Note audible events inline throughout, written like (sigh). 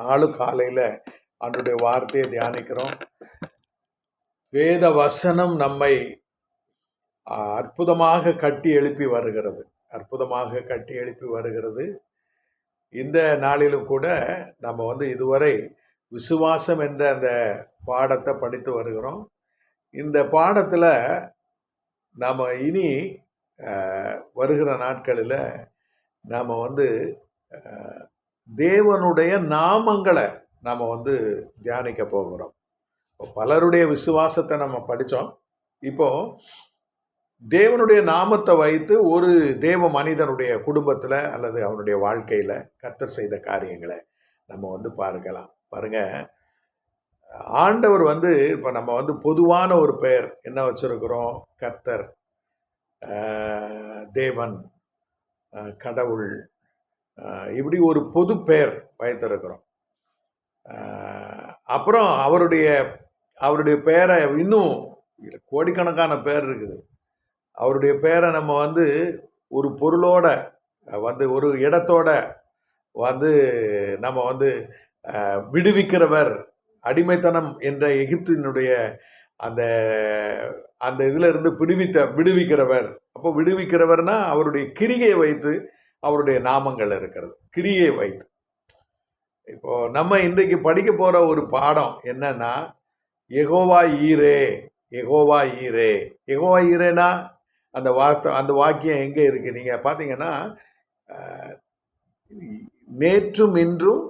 நாளும் காலையில் ஆண்டுடைய வார்த்தையை தியானிக்கிறோம். வேத வசனம் நம்மை அற்புதமாக கட்டி எழுப்பி வருகிறது. அற்புதமாக கட்டி எழுப்பி வருகிறது. இந்த நாளிலும் கூட நம்ம வந்து இதுவரை விசுவாசம் என்ற அந்த பாடத்தை படித்து வருகிறோம். இந்த பாடத்தில் நாம் இனி வருகிற நாட்களில் நாம் வந்து தேவனுடைய நாமங்களை நாம் வந்து தியானிக்க போகிறோம். இப்போ பலருடைய விசுவாசத்தை நம்ம படித்தோம். இப்போ தேவனுடைய நாமத்தை வைத்து ஒரு தேவ மனிதனுடைய குடும்பத்தில் அல்லது அவனுடைய வாழ்க்கையில் கத்தர் செய்த காரியங்களை நம்ம வந்து பார்க்கலாம். பாருங்க. ஆண்டவர் வந்து இப்போ நம்ம வந்து பொதுவான ஒரு பெயர் என்ன வச்சுருக்கிறோம்? கத்தர் தேவன் கடவுள் இப்படி ஒரு பொது பெயர் வைத்திருக்கிறோம் அப்புறம் அவருடைய அவருடைய பெயரை இன்னும் கோடிக்கணக்கான பேர் இருக்குது. அவருடைய பெயரை நம்ம வந்து ஒரு பொருளோட வந்து ஒரு இடத்தோட வந்து நம்ம வந்து விடுவிக்கிறவர் அடிமைத்தனம் என்ற எகிப்தினுடைய அந்த அந்த இதுல இருந்து விடுவிக்கிறவர். அப்போ விடுவிக்கிறவர்னா அவருடைய கிரிகையை வைத்து அவருடைய நாமங்கள் இருக்கிறது. கிரியை வைத்து. இப்போ நம்ம இன்றைக்கு படிக்க போற ஒரு பாடம் என்னன்னா எகோவா ஈரே எகோவா ஈரே. எகோவா ஈரேனா? அந்த வார்த்தை அந்த வாக்கியம் எங்கே இருக்கு? நீங்க பார்த்தீங்கன்னா நேற்றும் இன்றும்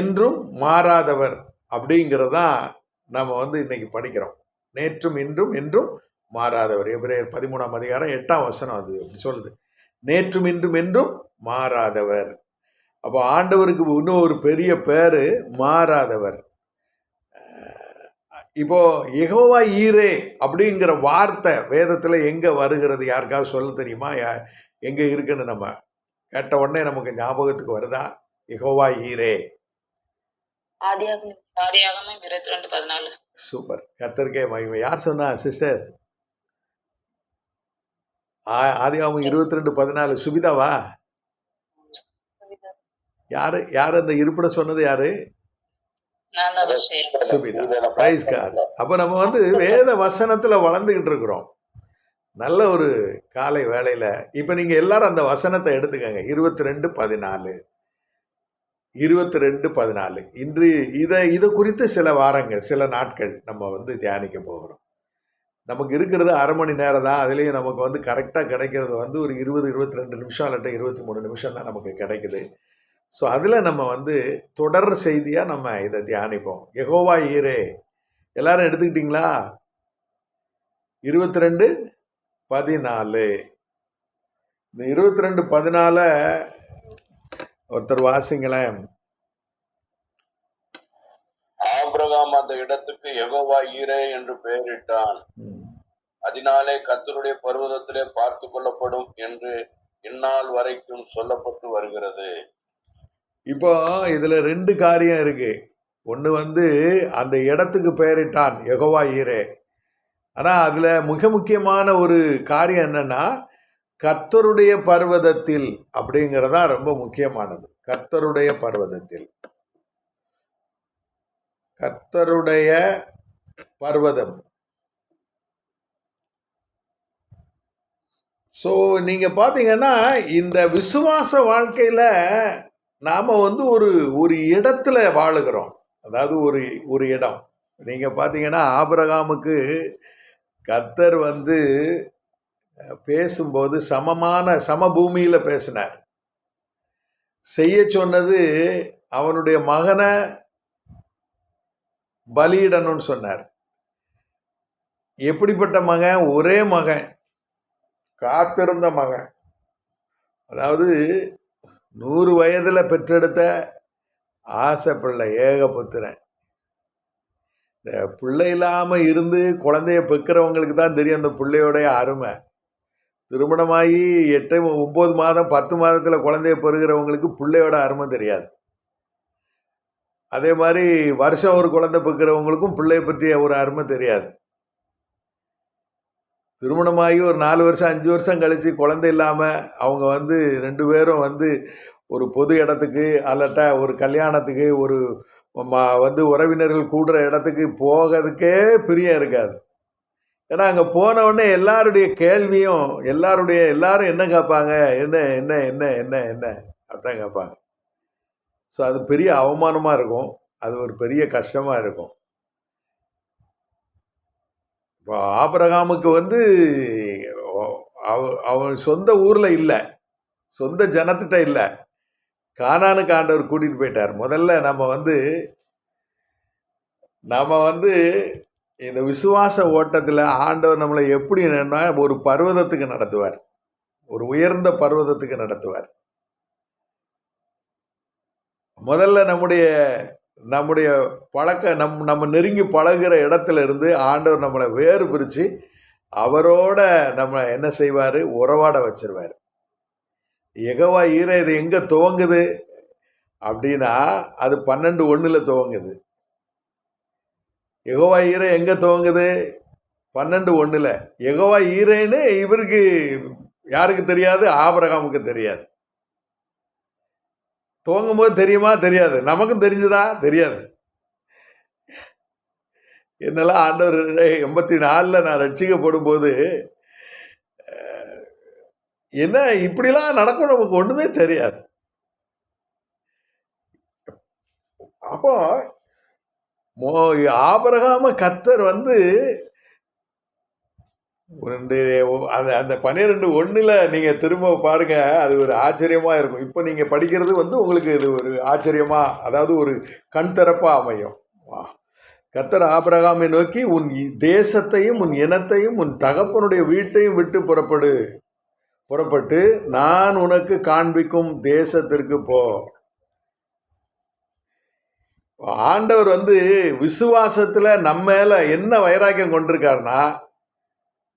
என்றும் மாறாதவர் அப்படிங்கிறதான் நம்ம வந்து இன்னைக்கு படிக்கிறோம். நேற்றும் இன்றும் என்றும் மாறாதவர். எபிரேயர் பதிமூணாம் அதிகாரம் எட்டாம் வசனம் அது அப்படி சொல்லுது. நேற்றும் இன்றும் என்றும் மாறாதவர். அப்போ ஆண்டவருக்கு இன்னும் ஒரு பெரிய பேரு மாறாதவர். இப்போ யெகோவா ஈரே அப்படிங்கிற வார்த்தை வேதத்துல எங்க வருகிறது? யாருக்காவது சொல்ல தெரியுமா? யா- எங்க இருக்குன்னு நம்ம? கேட்ட உடனே நமக்கு ஞாபகத்துக்கு வருதா? யெகோவா ஈரே. சூப்பர். கத்தருக்கே மகிமை. யார் சொன்னா? சிஸ்டர்? ஆதியாவும் இருபத்தி ரெண்டு பதினாலு. சுபிதாவா? யாரு யார் அந்த இருப்பிடம் சொன்னது யாரு? சுபிதா. பிரைஸ் கார்டு அப்போ நம்ம வந்து வேத வசனத்துல வளர்ந்துகிட்டு இருக்கிறோம். நல்ல ஒரு காலை வேளையில. இப்போ நீங்க எல்லாரும் அந்த வசனத்தை எடுத்துக்கங்க. இருபத்தி ரெண்டு பதினாலு. இருபத்தி ரெண்டு பதினாலு. இன்று இதை இது குறித்து சில வாரங்கள் சில நாட்கள் நம்ம வந்து தியானிக்க போகிறோம். நமக்கு இருக்கிறது அரை மணி நேரம் தான் அதுலேயும் நமக்கு வந்து கரெக்டாக கிடைக்கிறது வந்து ஒரு இருபது இருபத்தி ரெண்டு நிமிஷம் இல்லாட்ட இருபத்தி மூணு நிமிஷம் தான் நமக்கு கிடைக்குது. ஸோ அதில் நம்ம வந்து தொடர் செய்தியாக நம்ம இதை தியானிப்போம். எகோவா ஈரே. எல்லாரும் எடுத்துக்கிட்டிங்களா? இருபத்தி ரெண்டு பதினாலு. இந்த இருபத்தி ரெண்டு பதினால ஒருத்தர் வாசிங்களேன். ஆபிரகாம் அந்த இடத்துக்கு எகோவா ஈரே என்று பெயரிட்டான். அதனாலே கத்தருடைய பர்வதத்திலே பார்த்து கொள்ளப்படும் என்று இந்நாள் வரைக்கும் சொல்லப்பட்டு வருகிறது. இப்போ இதுல ரெண்டு காரியம் இருக்கு. ஒன்று வந்து அந்த இடத்துக்கு பெயரிட்டான் எகோவா ஈரே. ஆனால் அதில் மிக முக்கியமான ஒரு காரியம் என்னன்னா கர்த்தருடைய பர்வதத்தில் அப்படிங்கிறதா ரொம்ப முக்கியமானது. கர்த்தருடைய பர்வதத்தில். கர்த்தருடைய பர்வதம். ஸோ நீங்கள் பார்த்தீங்கன்னா இந்த விசுவாச வாழ்க்கையில் நாம் வந்து ஒரு ஒரு இடத்துல வாழுகிறோம். அதாவது ஒரு ஒரு இடம். நீங்கள் பார்த்தீங்கன்னா ஆபிரகாமுக்கு கர்த்தர் வந்து பேசும்போது சமமான சமபூமியில் பேசினார். செய்ய சொன்னது அவனுடைய மகனை பலியிடணும்னு சொன்னார். எப்படிப்பட்ட மகன்? ஒரே மகன். காத்திருந்த மகன். அதாவது நூறு வயதில் பெற்றெடுத்த ஆசை பிள்ளை ஏகபுத்திரன் இந்த பிள்ளை இல்லாமல் இருந்து குழந்தைய பெக்கிறவங்களுக்கு தான் தெரியும் அந்த பிள்ளையோடைய அருமை. திருமணமாகி எட்டு ஒம்பது மாதம் பத்து மாதத்தில் குழந்தைய பெறுகிறவங்களுக்கு பிள்ளையோட அருமை தெரியாது. அதே மாதிரி வருஷம் ஒரு குழந்தை பெக்கிறவங்களுக்கும் பிள்ளைய பற்றிய ஒரு அருமை தெரியாது. திருமணமாகி ஒரு நாலு வருஷம் அஞ்சு வருஷம் கழித்து குழந்தை இல்லாமல் அவங்க வந்து ரெண்டு பேரும் வந்து ஒரு பொது இடத்துக்கு அல்லட்ட ஒரு கல்யாணத்துக்கு ஒரு வந்து உறவினர்கள் கூடுற இடத்துக்கு போகிறதுக்கே பிரியம் இருக்காது. ஏன்னா அங்கே போனவுடனே எல்லாருடைய கேள்வியும் எல்லாருடைய எல்லாரும் என்ன கேட்பாங்க? என்ன என்ன என்ன என்ன என்ன? அப்படிதான் கேட்பாங்க. ஸோ அது பெரிய அவமானமாக இருக்கும். அது ஒரு பெரிய கஷ்டமாக இருக்கும். இப்போ ஆபரகாமுக்கு வந்து அவ- அவன் சொந்த ஊரில் இல்லை. சொந்த ஜனத்திட்ட இல்லை. காணானுக்கு ஆண்டவர் கூட்டிகிட்டு போயிட்டார். முதல்ல நம்ம வந்து நம்ம வந்து இந்த விசுவாச ஓட்டத்தில் ஆண்டவர் நம்மளை எப்படி ஒரு பர்வதத்துக்கு நடத்துவார். ஒரு உயர்ந்த பர்வதத்துக்கு நடத்துவார். முதல்ல நம்முடைய நம்முடைய பழக்க நம் நம்ம நெருங்கி பழகுற இடத்துல இருந்து ஆண்டவர் நம்மளை வேறு பிரித்து அவரோட நம்ம என்ன செய்வார்? உறவாட வச்சிருவார். எகவா ஈர இது எங்கே துவங்குது? அப்படின்னா அது பன்னெண்டு ஒன்றில் துவங்குது. எகோவா ஈரை எங்கே துவங்குது? பன்னெண்டு ஒன்றில் எகோவா ஈரேன்னு இவருக்கு யாருக்கு தெரியாது? ஆபரகாமுக்கு தெரியாது. துவங்கும் போது தெரியுமா? தெரியாது. நமக்கும் தெரிஞ்சதா? தெரியாது. என்னெல்லாம் ஆண்டவர் எண்பத்தி நாலில் நான் ரட்சிக்கப்படும் போது என்ன இப்படிலாம் நடக்கும் நமக்கு ஒன்றுமே தெரியாது. அப்போ மோ ஆபரகாம கத்தர் வந்து ரெண்டு அந்த அந்த பன்னிரெண்டு ஒன்றில் நீங்கள் திரும்ப பாருங்கள் அது ஒரு ஆச்சரியமாக இருக்கும். இப்போ நீங்கள் படிக்கிறது வந்து உங்களுக்கு இது ஒரு ஆச்சரியமாக அதாவது ஒரு கண் திறப்பாக அமையும். வா. கத்தர் ஆபிரகாமை நோக்கி உன் தேசத்தையும் உன் இனத்தையும் உன் தகப்பனுடைய வீட்டையும் விட்டு புறப்படு. புறப்பட்டு நான் உனக்கு காண்பிக்கும் தேசத்திற்கு போ. ஆண்டவர் வந்து விசுவாசத்தில் நம்ம மேலே என்ன வைராக்கியம் கொண்டிருக்காருன்னா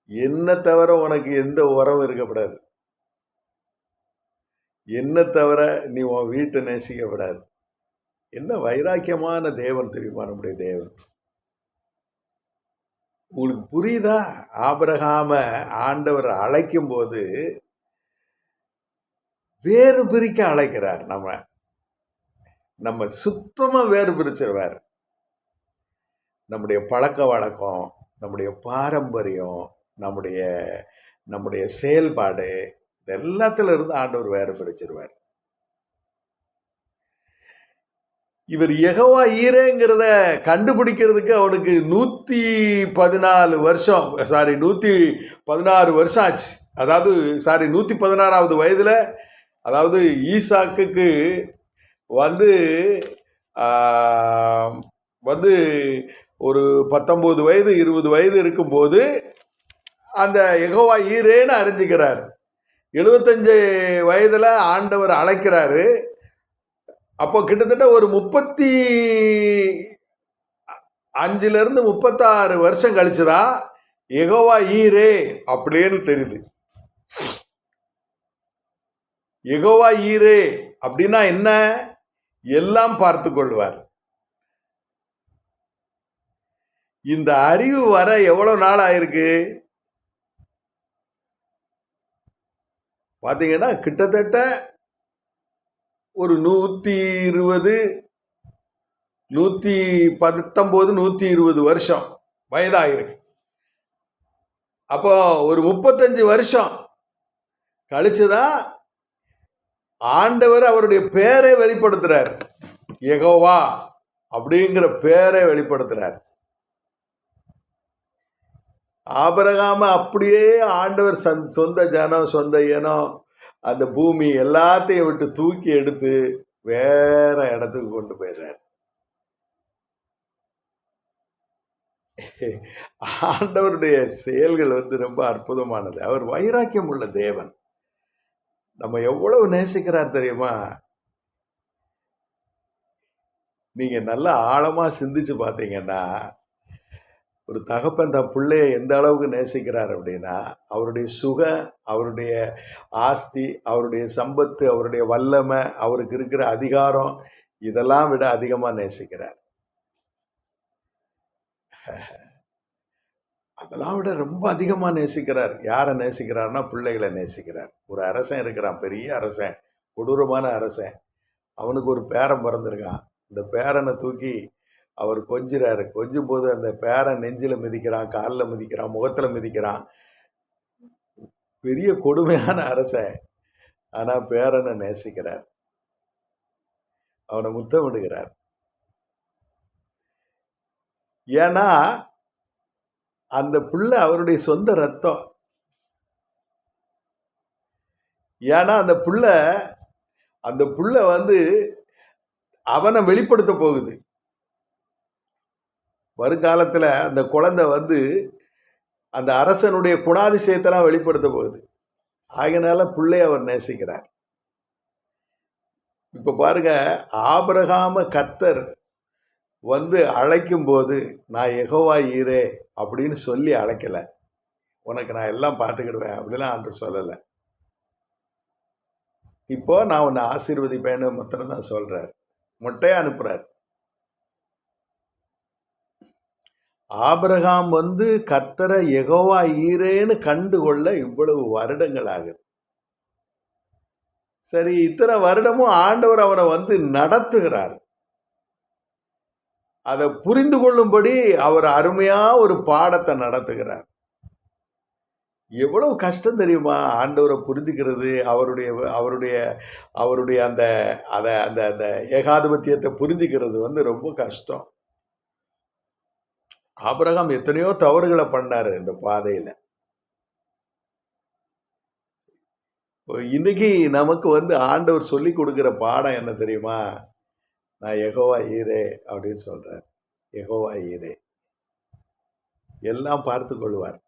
என்ன தவிர உனக்கு எந்த உறவும் இருக்கக்கூடாது என்ன தவிர நீ உன் வீட்டை நேசிக்கப்படாது. என்ன வைராக்கியமான தேவன் தெரியுமா நம்முடைய தேவன்? உங்களுக்கு புரியுதா? ஆபரகாம ஆண்டவர் அழைக்கும் போது வேறு பிரிக்க அழைக்கிறார் நம்ம. நம்ம சுத்தமாக வேறு பிரிச்சிருவார். நம்முடைய பழக்க வழக்கம் நம்முடைய பாரம்பரியம் நம்முடைய நம்முடைய செயல்பாடு எல்லாத்துல இருந்து ஆண்டவர் வேறு பிடிச்சிருவார். இவர் எகவா ஈரேங்கிறத கண்டுபிடிக்கிறதுக்கு அவனுக்கு நூற்றி பதினாலு வருஷம் சாரி நூற்றி பதினாறு வருஷம் ஆச்சு. அதாவது சாரி நூற்றி பதினாறாவது வயதில் அதாவது ஈசாக்குக்கு வந்து வந்து ஒரு பத்தொம்போது வயது இருபது வயது இருக்கும்போது அந்த எகோவா ஈரேன்னு அறிஞ்சிக்கிறார். எழுபத்தஞ்சு வயதில் ஆண்டவர் அழைக்கிறாரு. அப்போ கிட்டத்தட்ட ஒரு முப்பத்தி அஞ்சுலேருந்து முப்பத்தாறு வருஷம் கழிச்சு தான் எகோவா ஈரே அப்படின்னு தெரியுது. எகோவா ஈரே அப்படின்னா என்ன? எல்லாம் பார்த்து கொள்வார். இந்த அறிவு வர எவ்வளோ நாள் ஆயிருக்கு? பார்த்தீங்கன்னா கிட்டத்தட்ட ஒரு நூற்றி இருபது நூற்றி பத்தொம்போது நூற்றி இருபது வருஷம் வயதாகிருக்கு அப்போ ஒரு முப்பத்தஞ்சு வருஷம் கழிச்சுதான் ஆண்டவர் அவருடைய பேரை வெளிப்படுத்துறார். எகோவா அப்படிங்கிற பேரை வெளிப்படுத்துறார். ஆபரகாம அப்படியே ஆண்டவர் சந் சொந்த ஜனம் சொந்த இனம் அந்த பூமி எல்லாத்தையும் விட்டு தூக்கி எடுத்து வேற இடத்துக்கு கொண்டு போயிடுறார். ஆண்டவருடைய செயல்கள் வந்து ரொம்ப அற்புதமானது. அவர் வைராக்கியம் உள்ள தேவன். நம்ம எவ்வளவு நேசிக்கிறார் தெரியுமா? நீங்க நல்லா ஆழமா சிந்திச்சு பார்த்தீங்கன்னா ஒரு தகப்பன் தன் பிள்ளையை எந்த அளவுக்கு நேசிக்கிறார் அப்படின்னா அவருடைய சுக அவருடைய ஆஸ்தி அவருடைய சம்பத்து அவருடைய வல்லமை அவருக்கு இருக்கிற அதிகாரம் இதெல்லாம் விட அதிகமாக நேசிக்கிறார். (laughs) அதெல்லாம் விட ரொம்ப அதிகமாக நேசிக்கிறார். யாரை நேசிக்கிறார்னா பிள்ளைகளை நேசிக்கிறார். ஒரு அரசன் இருக்கிறான் பெரிய அரசன் கொடூரமான அரசன். அவனுக்கு ஒரு பேரன் பிறந்திருக்கான். இந்த பேரனை தூக்கி அவர் கொஞ்சிறாரு. கொஞ்சும் போது அந்த பேரன் நெஞ்சில் மிதிக்கிறான் காலில் மிதிக்கிறான் முகத்தில் மிதிக்கிறான். பெரிய கொடுமையான அரச. ஆனால் பேரனை நேசிக்கிறார். அவனை முத்தமிடுகிறார். ஏன்னா அந்த பிள்ளை அவருடைய சொந்த ரத்தம். ஏன்னா அந்த பிள்ளை அந்த பிள்ளை வந்து அவனை வெளிப்படுத்த போகுது. வருங்காலத்தில் அந்த குழந்தை வந்து அந்த அரசனுடைய குணாதிசயத்தெல்லாம் வெளிப்படுத்த போகுது. ஆகினால பிள்ளை அவர் நேசிக்கிறார். இப்போ பாருங்க ஆபரகாம கத்தர் வந்து அழைக்கும் போது நான் எகோவா ஈரே அப்படின்னு சொல்லி அழைக்கலை. உனக்கு நான் எல்லாம் பார்த்துக்கிடுவேன் அப்படிலாம் ஆண்டு சொல்லலை. இப்போ நான் உன்னை ஆசீர்வதிப்பேன்னு மொத்தம் தான் சொல்கிறார் மொட்டையா அனுப்புகிறார் ஆபிரகாம் வந்து கத்தரை எகோவா ஈரேன்னு கண்டுகொள்ள இவ்வளவு வருடங்கள் ஆகுது சரி இத்தனை வருடமும் ஆண்டவர் அவனை வந்து நடத்துகிறார். அதை புரிந்து கொள்ளும்படி அவர் அருமையா ஒரு பாடத்தை நடத்துகிறார். எவ்வளவு கஷ்டம் தெரியுமா? ஆண்டவரை புரிஞ்சுக்கிறது அவருடைய அவருடைய அவருடைய அந்த அதை அந்த அந்த ஏகாதிபத்தியத்தை புரிஞ்சுக்கிறது வந்து ரொம்ப கஷ்டம். ஆபிரகாம் எத்தனையோ தவறுகளை பண்ணாரு இந்த பாதையில. இப்போ இன்னைக்கு நமக்கு வந்து ஆண்டவர் சொல்லி கொடுக்குற பாடம் என்ன தெரியுமா? நான் எகோவா ஈரே அப்படின்னு சொல்றார். எகோவா ஈரே. எல்லாம் பார்த்து கொள்வார்.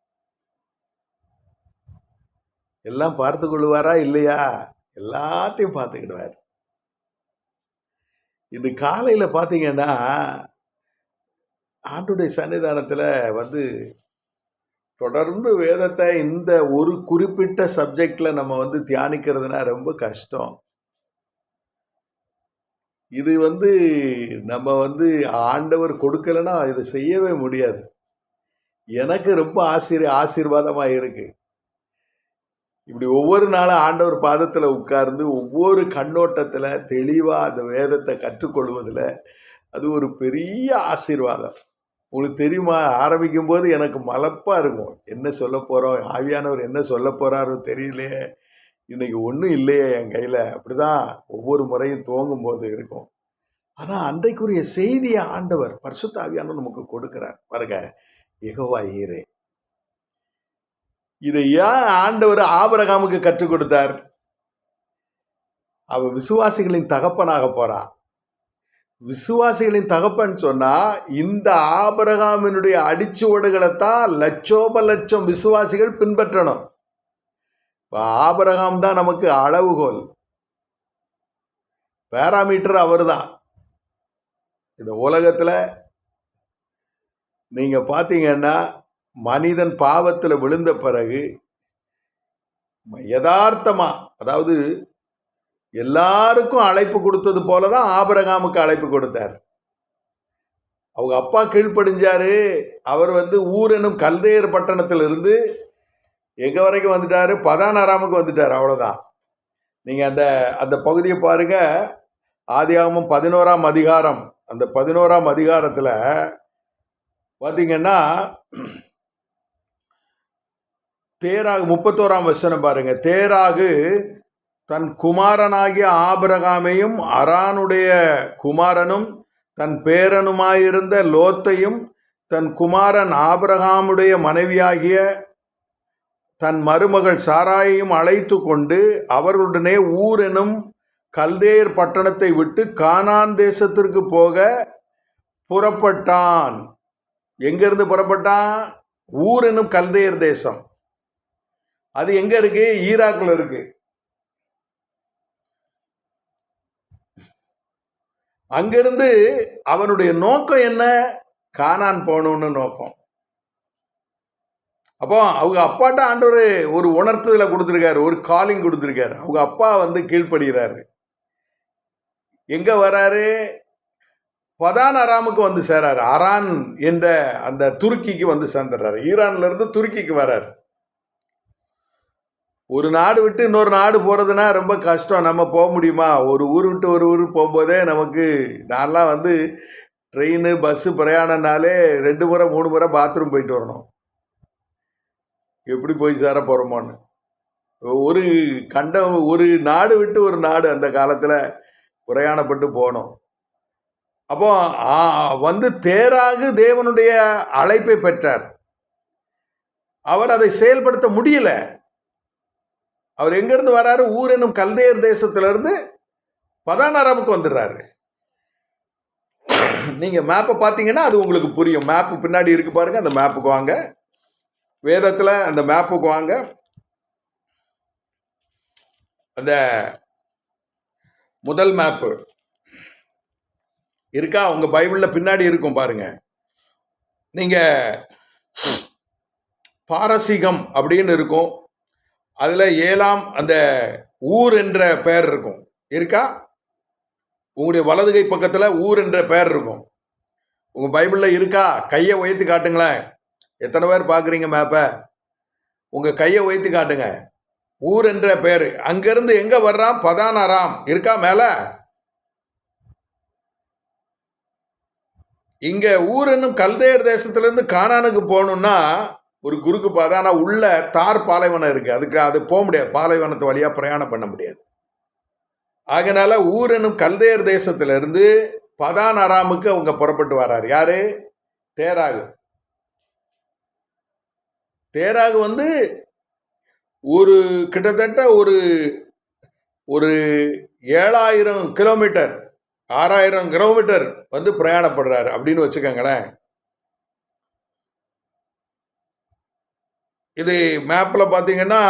எல்லாம் பார்த்து கொள்வாரா இல்லையா? எல்லாத்தையும் பார்த்துக்கிடுவார். இது காலையில பார்த்தீங்கன்னா ஆண்டுடைய சன்னிதானத்தில் வந்து தொடர்ந்து வேதத்தை இந்த ஒரு குறிப்பிட்ட சப்ஜெக்டில் நம்ம வந்து தியானிக்கிறதுனா ரொம்ப கஷ்டம். இது வந்து நம்ம வந்து ஆண்டவர் கொடுக்கலன்னா இது செய்யவே முடியாது. எனக்கு ரொம்ப ஆசீர் ஆசீர்வாதமாக இருக்கு. இப்படி ஒவ்வொரு நாளும் ஆண்டவர் பாதத்தில் உட்கார்ந்து ஒவ்வொரு கண்ணோட்டத்தில் தெளிவாக அந்த வேதத்தை கற்றுக்கொள்வதில் அது ஒரு பெரிய ஆசீர்வாதம். உங்களுக்கு தெரியுமா? ஆரம்பிக்கும் போது எனக்கு மலப்பாக இருக்கும். என்ன சொல்ல போகிறோம் ஆவியானவர் என்ன சொல்ல போகிறாரோ தெரியலையே இன்னைக்கு ஒன்றும் இல்லையே என் கையில். அப்படிதான் ஒவ்வொரு முறையும் துவங்கும் போது இருக்கும். ஆனால் அன்றைக்குரிய செய்தியை ஆண்டவர் பரிசுத்த ஆவியானவர் நமக்கு கொடுக்கிறார். பாருங்க எகவா ஈரே. இதை ஏன் ஆண்டவர் ஆபரகாமுக்கு கற்றுக் கொடுத்தார்? அவன் விசுவாசிகளின் தகப்பனாக போறான். விசுவாசிகளின் தகப்பன் சொன்னா இந்த ஆபரகாமினுடைய அடிச்சுவடுகளைத்தான் லட்சோப லட்சம் விசுவாசிகள் பின்பற்றணும். இப்போ ஆபரகாம் தான் நமக்கு அளவுகோல். பேராமீட்டர் அவர் தான் இந்த உலகத்தில் நீங்கள் பார்த்தீங்கன்னா மனிதன் பாவத்தில் விழுந்த பிறகு யதார்த்தமாக அதாவது எல்லாருக்கும் அழைப்பு கொடுத்தது போல தான் ஆபரகாமுக்கு அழைப்பு கொடுத்தார். அவங்க அப்பா கீழ்ப்படிஞ்சாரு. அவர் வந்து ஊர் எனும் கல்தேர் பட்டணத்திலிருந்து எங்கே வரைக்கும் வந்துட்டார்? பதானாராமுக்கு வந்துட்டார் அவ்வளோதான் நீங்கள் அந்த அந்த பகுதியை பாருங்க. ஆதியாகமும் பதினோராம் அதிகாரம். அந்த பதினோராம் அதிகாரத்தில் பார்த்தீங்கன்னா தேராகு முப்பத்தோராம் வசனம் பாருங்கள் தேராகு தன் குமாரனாகிய ஆபிரகாமையும் அரானுடைய குமாரனும் தன் பேரனுமாயிருந்த லோத்தையும் தன் குமாரன் ஆபிரகாமுடைய மனைவியாகிய தன் மருமகள் சாராயையும் அழைத்து கொண்டு அவர்களுடனே ஊர் எனும் கல்தேர் பட்டணத்தை விட்டு கானான் தேசத்திற்கு போக புறப்பட்டான். எங்கிருந்து புறப்பட்டான்? ஊர் எனும் கல்தேர் தேசம். அது எங்க இருக்கு? ஈராக்ல இருக்கு. அங்கிருந்து அவனுடைய நோக்கம் என்ன? காணான் போகணும்னு நோக்கம். அப்போ அவங்க அப்பாட்ட ஆண்டவர் ஒரு உணர்த்துதலை கொடுத்துருக்காரு ஒரு காலிங் கொடுத்துருக்காரு. அவங்க அப்பா வந்து கீழ்ப்படுகிறாரு. எங்க வராரு? பதான் அராமுக்கு வந்து சேராரு அரான் என்ற அந்த துருக்கிக்கு வந்து சேர்ந்துடுறாரு. ஈரான்ல இருந்து துருக்கிக்கு வராரு. ஒரு நாடு விட்டு இன்னொரு நாடு போகிறதுனா ரொம்ப கஷ்டம். நம்ம போக முடியுமா? ஒரு ஊர் விட்டு ஒரு ஊர் போகும்போதே நமக்கு நான்லாம் வந்து ட்ரெயின் பஸ்ஸு பிரயாணம்னாலே ரெண்டு முறை மூணு முறை பாத்ரூம் போயிட்டு வரணும். எப்படி போய் சேர போகிறோமோன்னு ஒரு கண்டம் ஒரு நாடு விட்டு ஒரு நாடு அந்த காலத்தில் பிரயாணப்பட்டு போனோம். அப்போ வந்து தேராகு தேவனுடைய அழைப்பை பெற்றார். அவர் அதை செயல்படுத்த முடியல. அவர் எங்கேருந்து வராரு? ஊர் என்னும் கல்தேர் தேசத்திலிருந்து பதானாராமுக்கு வந்துடுறாரு. நீங்கள் மேப்பை பார்த்தீங்கன்னா அது உங்களுக்கு புரியும். மேப்பு பின்னாடி இருக்கு பாருங்க அந்த மேப்புக்கு வாங்க. வேதத்தில் அந்த மேப்புக்கு வாங்க. அந்த முதல் மேப்பு இருக்கா? உங்க பைபிளில் பின்னாடி இருக்கும் பாருங்க. நீங்க பாரசீகம் அப்படின்னு இருக்கும். அதுல ஏழாம் அந்த ஊர் என்ற பெயர் இருக்கும். இருக்கா? உங்களுடைய வலதுகை பக்கத்துல ஊர் என்ற பெயர் இருக்கும். உங்க பைபிள்ல இருக்கா? கையை உயர்த்தி காட்டுங்களேன். எத்தனை பேர் பாக்குறீங்க மேப்பை உங்க கையை உயர்த்தி காட்டுங்க. ஊர் என்ற பெயர். அங்கிருந்து எங்க வர்றான்? பதானாராம் இருக்கா மேல? இங்க ஊர் என்னும் கல்தேர் தேசத்திலிருந்து கானானுக்கு போகணும்னா ஒரு குறுக்கு பாதை ஆனால் உள்ள தார் பாலைவனம் இருக்குது அதுக்கு அது போக முடியாது. பாலைவனத்து வழியாக பிரயாணம் பண்ண முடியாது. அதனால் ஊர் கல்தேர் தேசத்திலிருந்து பதான் அராமுக்கு அவங்க புறப்பட்டு வராரு. யாரு? தேராகு. தேராகு வந்து ஒரு கிட்டத்தட்ட ஒரு ஒரு ஏழாயிரம் கிலோமீட்டர் ஆறாயிரம் கிலோமீட்டர் வந்து பிரயாணப்படுறாரு. அப்படின்னு வச்சுக்கோங்களேன். இது மேப்பில் பார்த்தீங்கன்னா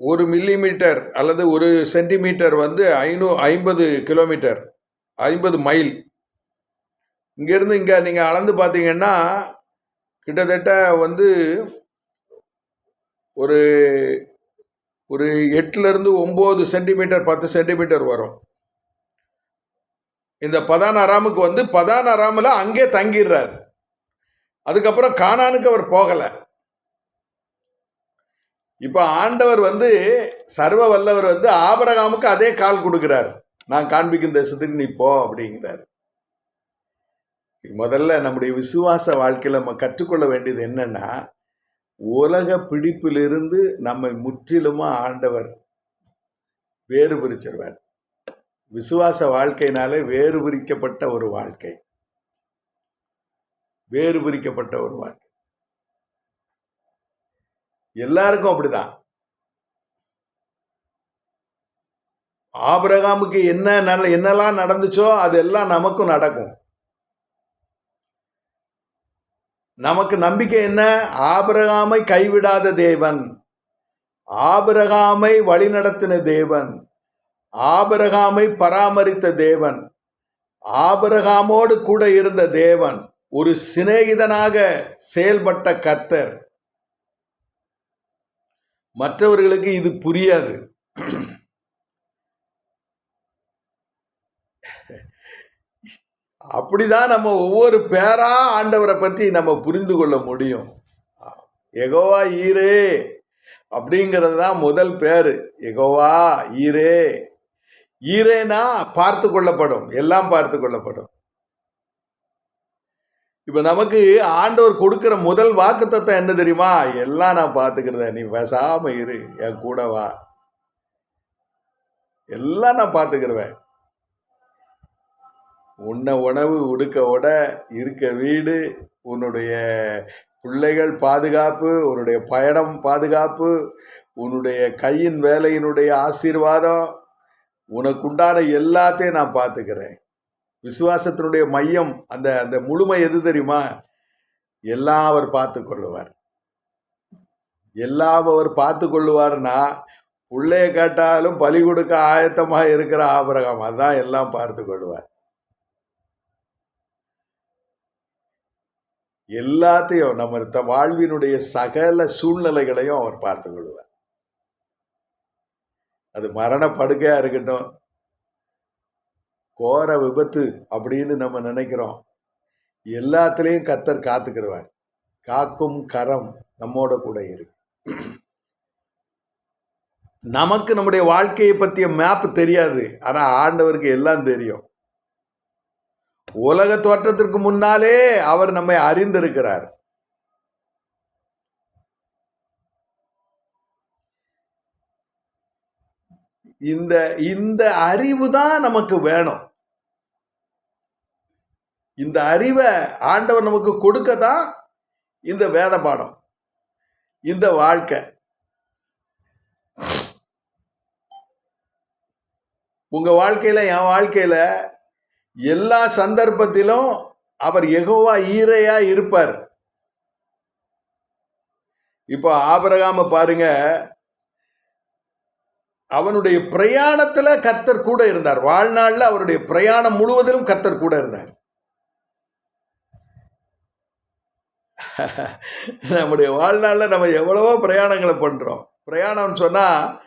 ஒரு மில்லிமீட்டர் அல்லது ஒரு சென்டிமீட்டர் வந்து ஐநூ ஐம்பது கிலோமீட்டர் ஐம்பது மைல் இங்கேருந்து இங்கே நீங்கள் அளந்து பார்த்தீங்கன்னா கிட்டத்தட்ட வந்து ஒரு ஒரு எட்டுலேருந்து ஒம்பது சென்டிமீட்டர் பத்து சென்டிமீட்டர் வரும். இந்த பதான் அராமுக்கு வந்து பதான் அராமில் அங்கே தங்கிடுறார். அதுக்கப்புறம் காணானுக்கு அவர் போகலை. இப்போ ஆண்டவர் வந்து சர்வ வல்லவர் வந்து ஆபரகாமுக்கு அதே கால் கொடுக்குறார். நான் காண்பிக்கும் தேசத்துக்கு நீ போ அப்படிங்கிறார். முதல்ல நம்முடைய விசுவாச வாழ்க்கையில் நம்ம கற்றுக்கொள்ள வேண்டியது என்னன்னா உலக பிடிப்பிலிருந்து நம்மை முற்றிலுமா ஆண்டவர் வேறு பிரிச்சிருவார் விசுவாச வாழ்க்கையினாலே வேறு பிரிக்கப்பட்ட ஒரு வாழ்க்கை. வேறு பிரிக்கப்பட்ட ஒரு வாழ்க்கை. எல்லாருக்கும் அப்படிதான். ஆபிரகாமுக்கு என்ன நல்ல என்னெல்லாம் நடந்துச்சோ அது எல்லாம் நமக்கும் நடக்கும். நமக்கு நம்பிக்கை என்ன? ஆபிரகாமை கைவிடாத தேவன். ஆபிரகாமை வழிநடத்தின தேவன். ஆபிரகாமை பராமரித்த தேவன். ஆபிரகாமோடு கூட இருந்த தேவன். ஒரு சிநேகிதனாக செயல்பட்ட கத்தர் மற்றவர்களுக்கு இது புரியாது. அப்படிதான் நம்ம ஒவ்வொரு பேரா ஆண்டவரை பத்தி நம்ம புரிந்து கொள்ள முடியும். எகோவா ஈரே அப்படிங்கிறது தான் முதல் பேரு. எகோவா ஈரே. ஈரேனா பார்த்து கொள்ளப்படும். எல்லாம் பார்த்து கொள்ளப்படும். இப்போ நமக்கு ஆண்டவர் கொடுக்குற முதல் வாக்குத்தத்தம் என்ன தெரியுமா? எல்லாம் நான் பார்த்துக்கிறத நீ பேசாம இரு என் கூட வா. எல்லாம் நான் பார்த்துக்கிறவேன். உன்னை உணவு உடுக்க உட இருக்க வீடு உன்னுடைய பிள்ளைகள் பாதுகாப்பு உன்னுடைய பயணம் பாதுகாப்பு உன்னுடைய கையின் வேலையினுடைய ஆசீர்வாதம் உனக்குண்டான எல்லாத்தையும் நான் பார்த்துக்கிறேன். விசுவாசத்தினுடைய மையம் அந்த அந்த முழுமை எது தெரியுமா? எல்லாம் அவர் பார்த்து கொள்ளுவார். எல்லாம் அவர் பார்த்து கொள்ளுவார்னா உள்ளே கேட்டாலும் பலி கொடுக்க ஆயத்தமாக இருக்கிற ஆபரகம் அதான் எல்லாம் பார்த்து கொள்வார் எல்லாத்தையும் நம்ம த- வாழ்வினுடைய சகல சூழ்நிலைகளையும் அவர் பார்த்து கொள்வார் அது மரணப்படுக்கையாக இருக்கட்டும் கோர விபத்து அப்படின்னு நம்ம நினைக்கிறோம். எல்லாத்துலேயும் கத்தர் காத்துக்கிறவார் காக்கும் கரம் நம்மோட கூட இருக்கு. நமக்கு நம்முடைய வாழ்க்கையை பற்றிய மேப் தெரியாது. ஆனால் ஆண்டவருக்கு எல்லாம் தெரியும். உலக தோற்றத்திற்கு முன்னாலே அவர் நம்மை அறிந்திருக்கிறார். இந்த இந்த அறிவு தான் நமக்கு வேணும். இந்த அறிவை ஆண்டவர் நமக்கு கொடுக்க தான் இந்த வேத பாடம் இந்த வாழ்க்கை. உங்கள் வாழ்க்கையில் என் வாழ்க்கையில் எல்லா சந்தர்ப்பத்திலும் அவர் எகோவா ஈரையா இருப்பார். இப்போ ஆபரகாம பாருங்க அவனுடைய பிரயாணத்தில் கத்தர் கூட இருந்தார். வாழ்நாளில் அவருடைய பிரயாணம் முழுவதிலும் கத்தர் கூட இருந்தார். (laughs) நம்முடைய வாழ்நாளில் நம்ம எவ்வளவோ பிரயாணங்களை பண்ணுறோம் பிரயாணம்னு சொன்னால்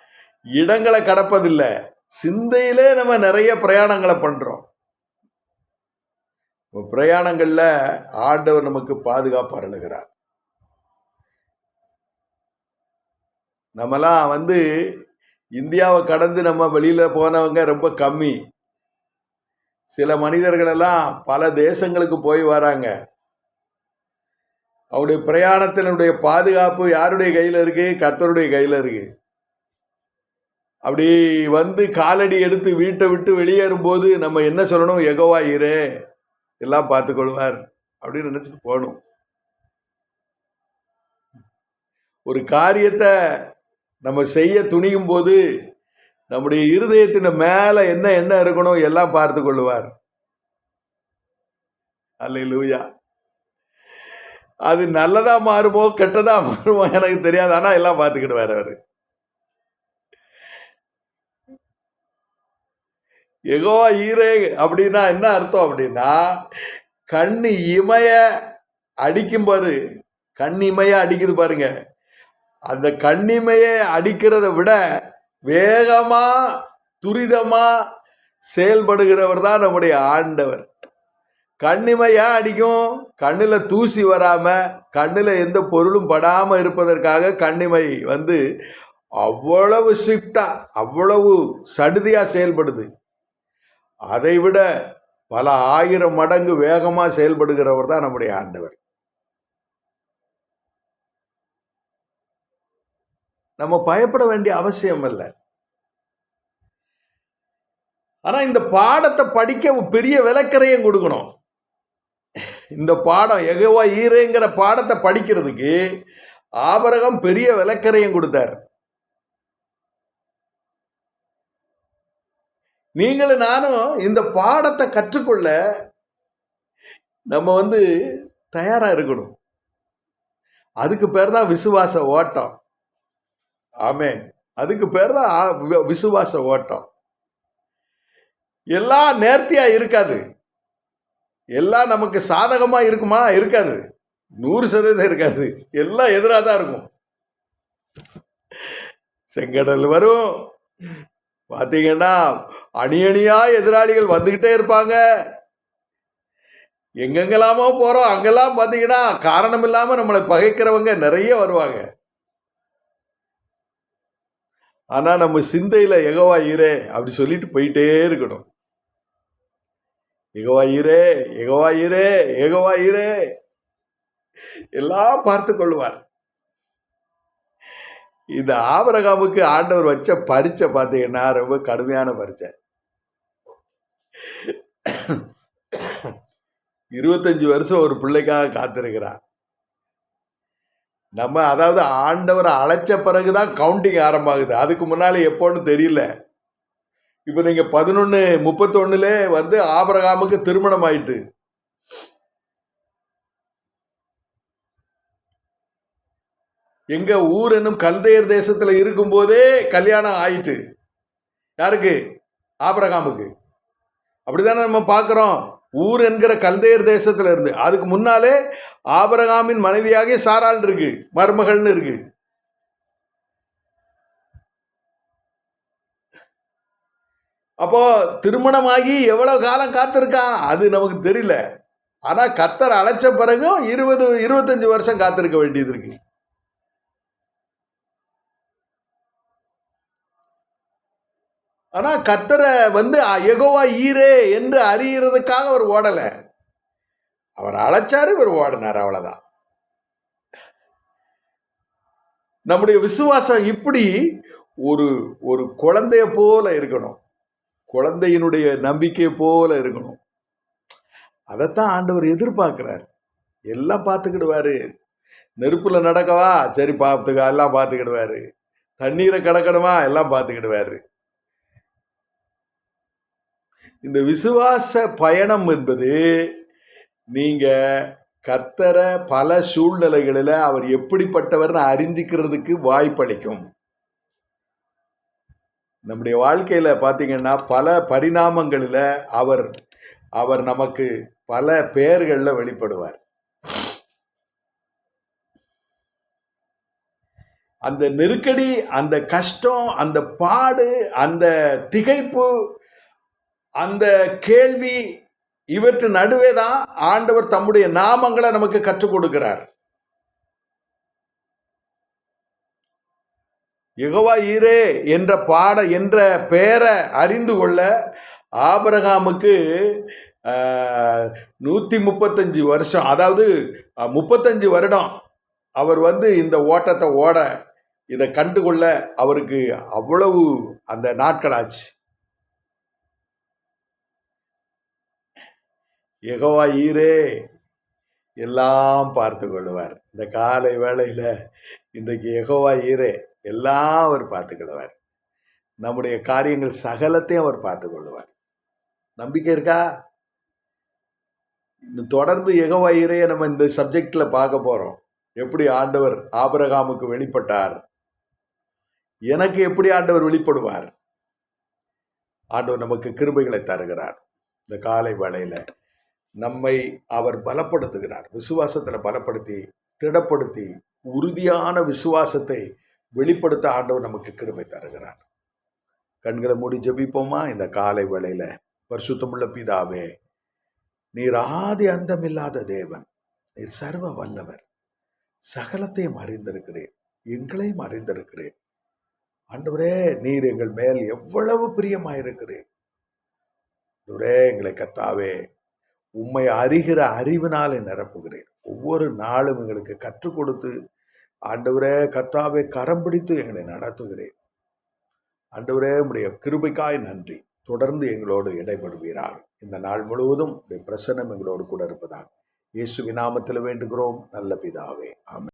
இடங்களை கடப்பதில்லை. சிந்தையிலே நம்ம நிறைய பிரயாணங்களை பண்ணுறோம் பிரயாணங்களில் ஆண்டவர் நமக்கு பாதுகாப்பு அருளுகிறார். நம்மலாம் வந்து இந்தியாவை கடந்து நம்ம வெளியில் போனவங்க ரொம்ப கம்மி. சில மனிதர்களெல்லாம் பல தேசங்களுக்கு போய் வராங்க. அவருடைய பிரயாணத்தினுடைய பாதுகாப்பு யாருடைய கையில் இருக்கு? கர்த்தருடைய கையில் இருக்கு. அப்படி வந்து காலடி எடுத்து வீட்டை விட்டு வெளியேறும்போது நம்ம என்ன சொல்லணும்? எகோவா இரே எல்லாம் பார்த்துக்கொள்வார். அப்படின்னு நினைச்சிட்டு போகணும். ஒரு காரியத்தை நம்ம செய்ய துணியும் போது நம்முடைய இருதயத்தின் மேல என்ன என்ன இருக்கணும்? எல்லாம் பார்த்து கொள்ளுவார் அல்லேலூயா. அது நல்லதாக மாறுமோ கெட்டதாக மாறுமோ எனக்கு தெரியாது. ஆனால் எல்லாம் பார்த்துக்கிடுவார் அவரு. எகோ ஈரே அப்படின்னா என்ன அர்த்தம் அப்படின்னா கண் இமைய அடிக்கும் பாரு. கண் இமைய அடிக்குது பாருங்க. அந்த கண்ணிமையை அடிக்கிறத விட வேகமா துரிதமா செயல்படுகிறவர் தான் நம்முடைய ஆண்டவர். கண்ணிமையா அடிக்கும். கண்ணில் தூசி வராம கண்ணில் எந்த பொருளும் படாமல் இருப்பதற்காக கண்ணிமை வந்து அவ்வளவு ஸ்விஃப்டா அவ்வளவு சடுதியாக செயல்படுது. அதை விட பல ஆயிரம் மடங்கு வேகமாக செயல்படுகிறவர் தான் நம்முடைய ஆண்டவர். நம்ம பயப்பட வேண்டிய அவசியம் இல்லை. ஆனால் இந்த பாடத்தை படிக்க பெரிய விளக்கரையும் கொடுக்கணும். இந்த பாடம் எகவா ஈரேங்கிற பாடத்தை படிக்கிறதுக்கு ஆபரகம் பெரிய விளக்கரையும் கொடுத்தார். நீங்களும் நானும் இந்த பாடத்தை கற்றுக்கொள்ள நம்ம வந்து தயாராக இருக்கணும். அதுக்கு பேர் தான் விசுவாச ஓட்டம். ஆமே அதுக்கு பேர் தான் ஆ- விசுவாச ஓட்டம். எல்லாம் நேர்த்தியாக இருக்காது. எல்லாம் நமக்கு சாதகமாக இருக்குமா? இருக்காது. நூறு சதவீதம் இருக்காது. எல்லாம் எதிராக தான் இருக்கும். செங்கடல் வரும். பார்த்தீங்கன்னா அணி அணியாக எதிராளிகள் வந்துக்கிட்டே இருப்பாங்க. எங்கெங்கெல்லாமோ போகிறோம் அங்கெல்லாம் பார்த்தீங்கன்னா காரணம் இல்லாமல் நம்மளை பகைக்கிறவங்க நிறைய வருவாங்க. ஆனால் நம்ம சிந்தையில் எகவா ஈரே அப்படி சொல்லிட்டு போயிட்டே இருக்கணும். எகவா ஈரே எகவா ஈரே எகவா ஈரே எல்லாம் பார்த்து கொள்வார். இந்த ஆபரகாமுக்கு ஆண்டவர் வச்ச பரீட்சை பார்த்தீங்கன்னா ரொம்ப கடுமையான பரீட்சை இருபத்தஞ்சு வருஷம் ஒரு பிள்ளைக்காக காத்திருக்கிறான் நம்ம அதாவது ஆண்டவர் அழைச்ச பிறகுதான் கவுண்டிங் ஆரம்பமாகுது. அதுக்கு முன்னால எப்போன்னு தெரியல. இப்போ நீங்கள் பதினொன்று முப்பத்தொன்னுல வந்து ஆபரகாமுக்கு திருமணம் ஆயிட்டு எங்க ஊர் என்னும் கல்தையர் தேசத்தில் இருக்கும்போதே கல்யாணம் ஆயிட்டு. யாருக்கு? ஆபரகாமுக்கு. அப்படிதானே நம்ம பார்க்குறோம் ஊர் என்கிற கல்தையர் தேசத்தில் இருந்து. அதுக்கு முன்னாலே ஆபரகாமின் மனைவியாகிய சாராள் இருக்கு மருமகள்னு இருக்குது அப்போது திருமணமாகி எவ்வளோ காலம் காத்திருக்கான்? அது நமக்கு தெரியல. ஆனால் கத்தர் அழைச்ச பிறகும் இருபது இருபத்தஞ்சி வருஷம் காத்திருக்க வேண்டியது இருக்கு. ஆனால் கத்தரை வந்து எகோவா ஈரே என்று அறிகிறதுக்காக அவர் ஓடலை. அவர் அழைச்சாரு இவர் ஓடினார் அவ்வளோதான் நம்முடைய விசுவாசம் இப்படி ஒரு ஒரு குழந்தைய போல இருக்கணும். குழந்தையினுடைய நம்பிக்கை போல இருக்கணும். அதைத்தான் ஆண்டவர் எதிர்பார்க்கிறார். எல்லாம் பார்த்துக்கிடுவாரு. நெருப்புல நடக்கவா? சரி பார்த்துக்க எல்லாம் பார்த்துக்கிடுவாரு. தண்ணீரை கடக்கணுமா? எல்லாம் பார்த்துக்கிடுவாரு. இந்த விசுவாச பயணம் என்பது நீங்க கத்தரை பல சூழ்நிலைகளில் அவர் எப்படிப்பட்டவர்னு அறிஞ்சிக்கிறதுக்கு வாய்ப்பளிக்கும். நம்முடைய வாழ்க்கையில் பார்த்தீங்கன்னா பல பரிணாமங்களில் அவர் அவர் நமக்கு பல பெயர்களில் வெளிப்படுவார். அந்த நெருக்கடி அந்த கஷ்டம் அந்த பாடு அந்த திகைப்பு அந்த கேள்வி இவற்று நடுவே தான் ஆண்டவர் தம்முடைய நாமங்களை நமக்கு கற்றுக் கொடுக்கிறார். யகவா ஈரே என்ற பாட என்ற பெயரை அறிந்து கொள்ள ஆபரகாமுக்கு நூற்றி முப்பத்தஞ்சு வருஷம் அதாவது முப்பத்தஞ்சு வருடம் அவர் வந்து இந்த ஓட்டத்தை ஓட இதை கண்டுகொள்ள அவருக்கு அவ்வளவு அந்த நாட்கள் ஆச்சு எகவா ஈரே எல்லாம் பார்த்து கொள்வார் இந்த காலை வேளையில் இன்றைக்கு எகவா ஈரே. எல்லாம் அவர் பார்த்துக்கிடுவார் நம்முடைய காரியங்கள் சகலத்தையும் அவர் பார்த்து கொள்வார் நம்பிக்கை இருக்கா? தொடர்ந்து யெகோவா நம்ம இந்த சப்ஜெக்டில் பார்க்க போகிறோம் எப்படி ஆண்டவர் ஆபரகாமுக்கு வெளிப்பட்டார்? எனக்கு எப்படி ஆண்டவர் வெளிப்படுவார்? ஆண்டவர் நமக்கு கிருபைகளை தருகிறார். இந்த காலை வேளையில நம்மை அவர் பலப்படுத்துகிறார். விசுவாசத்தில் பலப்படுத்தி திடப்படுத்தி உறுதியான விசுவாசத்தை வெளிப்படுத்த ஆண்டவர் நமக்கு கிருபை தருகிறார். கண்களை மூடி ஜபிப்போமா? இந்த காலை வேளையில பரிசுத்தமுள்ள பிதாவே நீர் ஆதி அந்தமில்லாத தேவன் நீர் சர்வ வல்லவர். சகலத்தையும் அறிந்திருக்கிறேன் எங்களையும் அறிந்திருக்கிறேன். ஆண்டவரே நீர் எங்கள் மேல் எவ்வளவு பிரியமாயிருக்கிறேன். ஆண்டவரே எங்களை கத்தாவே உம்மை அறிகிற அறிவினாலே நிரப்புகிறேன். ஒவ்வொரு நாளும் எங்களுக்கு கற்றுக் கொடுத்து ஆண்டவரே கர்த்தாவை கரம் பிடித்து எங்களை நடத்துகிறேன் ஆண்டவரே உடைய கிருபைக்காய் நன்றி. தொடர்ந்து எங்களோடு இடைபடுவீராக இந்த நாள் முழுவதும் உடைய பிரசன்னம் எங்களோடு கூட இருப்பதாக. இயேசு விநாமத்தில் வேண்டுகிறோம். நல்ல பிதாவே ஆமாம்